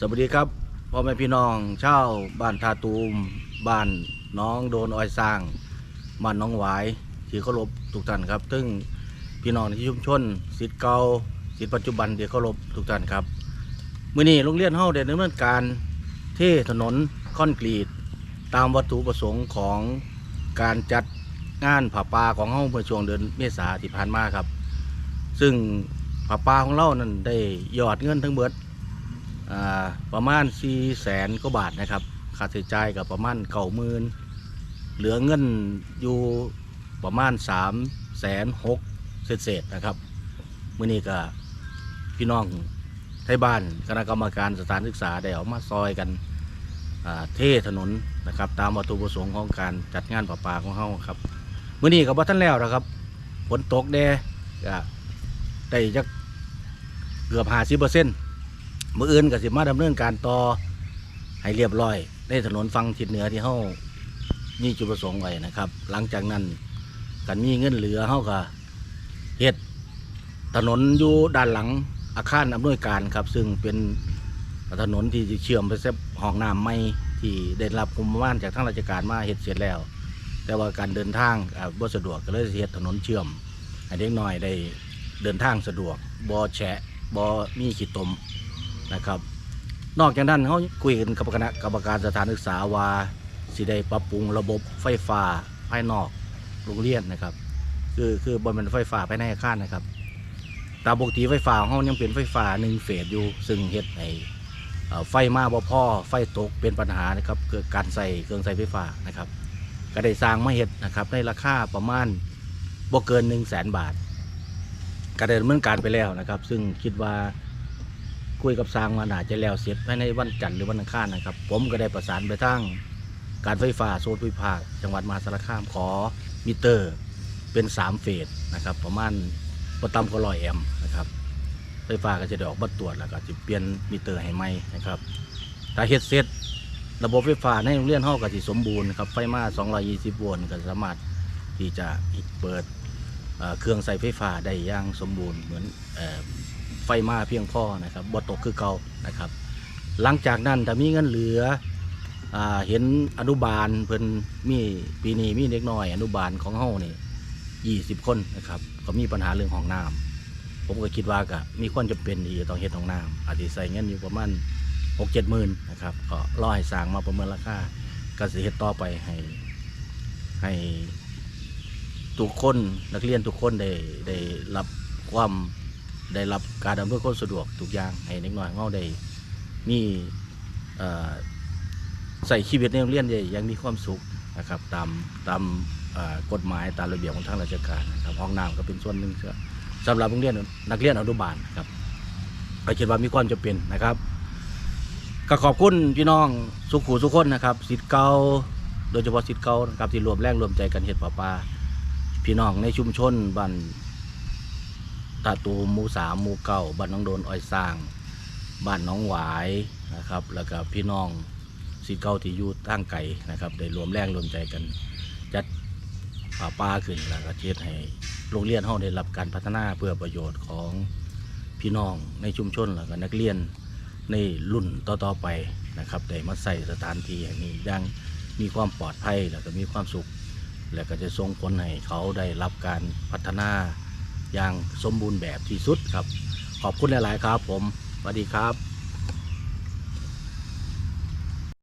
สวัสดีครับพ่อแม่พี่น้องชาวบ้านทาตูม บ้านน้องโดนอ้อยสร้างบ้านน้องหวายที่เคารพทุกท่านครับ ซึ่งพี่น้องที่ชุมชนสิทธิ์เก่าสิทธิ์ปัจจุบันที่เคารพทุกท่านครับมื่อนี้โรงเรียนเฮาได้ดำเนินการเทถนนคอนกรีต ตามวัตถุประสงค์ของการจัดงานผ่าป่าของเฮาเมื่อช่วงเดือนเมษาที่ผ่านมาครับ ซึ่งผ่าป่าของเรานั้นได้ยอดเงินทั้งเบิดอ่า ประมาณ4ี่แสนกว่าบาทนะครับค่าใช้จ่ายกับประมาณเก่าหมื่นเหลือเงินอยู่ประมาณ3ามแสนหกเศษนะครับมื่อนี้ก็พี่น้องไทยบ้านคณะกรรมการสถานศึกษาได้เอามาซอยกันเทถนนนะครับ ตามวัตถุประสงค์ของการจัดงานประปาของเขาครับมื่อนี้กับว่าท่านแล้วนะครับฝนตกแดก็ได้จักเกือบห้าสิบเปอร์เซ็นต์ มืออื่นก็สิมาดำเนินการต่อให้เรียบร้อย ในถนนฟังทิศเหนือที่เฮามีจุดประสงค์ไว้นะครับ หลังจากนั้นกันมีเงินเหลือเฮาก็เฮ็ดถนนอยู่ด้านหลังอาคารอำนวยการครับ ซึ่งเป็นถนนที่เชื่อมไปเส้นห้องน้ำใหม่ที่ได้รับงบประมาณจากทางราชการมาเฮ็ดเสร็จแล้ว แต่ว่าการเดินทางอ่าบ่สะดวกก็เลยเฮ็ดถนนเชื่อมให้เด็กน้อยได้เดินทางสะดวกบ่แฉะบ่มีขี้ตม นะครับ นอกจากนั้นเขาคุยกันกับคณะกรรมการสถานศึกษาว่าสิได้ปรับปรุงระบบไฟฟ้าภายนอกโรงเรียนนะครับ คือคือบนเป็นไฟฟ้าภายในอาคารนะครับตามปกติไฟฟ้าของเขายังเป็นไฟฟ้าหนึ่งเฟสอยู่ ซึ่งเฮ็ดให้เอ่อไฟมาบ่พอไฟตกเป็นปัญหานะครับเกิดการใส่เครื่องใส่ไฟฟ้านะครับก็ได้สร้างมาเฮ็ดนะครับในราคาประมาณบ่เกิน1 0 0 0 0แสนบาทก็ได้ดำเนินการไปแล้วนะครับ ซึ่งคิดว่า คุยกับสร้างมาน่าจะแล้วเสร็จภายในวันจันทร์หรือวันอังคารนะครับ ผมก็ได้ประสานไปทางการไฟฟ้าโซนภูมิภาคจังหวัดมหาสารคามขอมิเตอร์เป็น 3 เฟสนะครับ ประมาณประตำก็ร้อยแอมนะครับไฟฟ้าก็จะได้ออกบัตรตรวจแล้วก็จะเปลี่ยนมิเตอร์ให้ใหม่นะครับถ้าเฮ็ดเสร็จระบบไฟฟ้าในโรงเรียนเฮาก็สิสมบูรณ์ครับไฟมา 220 โวลต์ก็สามารถที่จะเปิดเครื่องใส่ไฟฟ้าได้อย่างสมบูรณ์เหมือน ไฟมาเพียงพอนะครับบ่ตกคือเก่านะครับ หลังจากนั้นถ้ามีเงินเหลืออเห็นอนุบาลเพิ่นมีปีนี้มีเด็กน้อย อนุบาลของเฮานี่ยี่สิบคนนะครับ ก็มีปัญหาเรื่องห้องน้ำผมก็คิดว่าก็มีความจำเป็นที่จะต้องเฮ็ดห้องน้ำอาจจะใส่เงินอยู่ประมาณหกเจ็ดหมื่นนะครับก็รอให้สร้างมาประเมินราคาก็สิเฮ็ดต่อไปให้ให้ทุกคนนักเรียนทุกคนได้ได้รับความ ได้รับการอำนวยความสะดวกทุกอย่างให้เด็กน้อยของาได้นี่ใส่ชีวิตในโรงเรียนได้ย่างมีความสุขนะครับตามตามกฎหมายตามระเบียบของทางราชการนะครับห้องน้ำก็เป็นส่วนหนึ่งสำหรับโรงเรียนนักเรียนอนุบาลนะครับก็คิดว่ามีความจำเป็นนะครับก็ขอบคุณพี่น้องสุขุสุขคนนะครับสิทธิ์เก่าโดยเฉพาะสิทธิ์เก่านะครับที่รวมแรงรวมใจกันเฮ็ดป่าปาพี่น้องในชุมชนบ้าน ตาตูหมูสามมูเก้าบ้านน้องโดนอ้อยสร้าง บ้านน้องหวายนะครับ แล้วก็พี่น้องสีเก้าที่อยู่ตั้งไก่นะครับได้รวมแรงรวมใจกันจัดป่าป้าขึ้นแล้วก็เช็ดให้โรงเรียนห้องได้รับการพัฒนาเพื่อประโยชน์ของพี่น้องในชุมชนแล้วก็นักเรียนในรุ่นต่อๆไปนะครับได้มาใส่สถานที่แห่งนี้ย่างมีความปลอดภัยแล้วก็มีความสุข แล้วก็จะส่งผลให้เขาได้รับการพัฒนา อย่างสมบูรณ์แบบที่สุดครับ ขอบคุณหลาย ๆ ครับ ผมสวัสดีครับ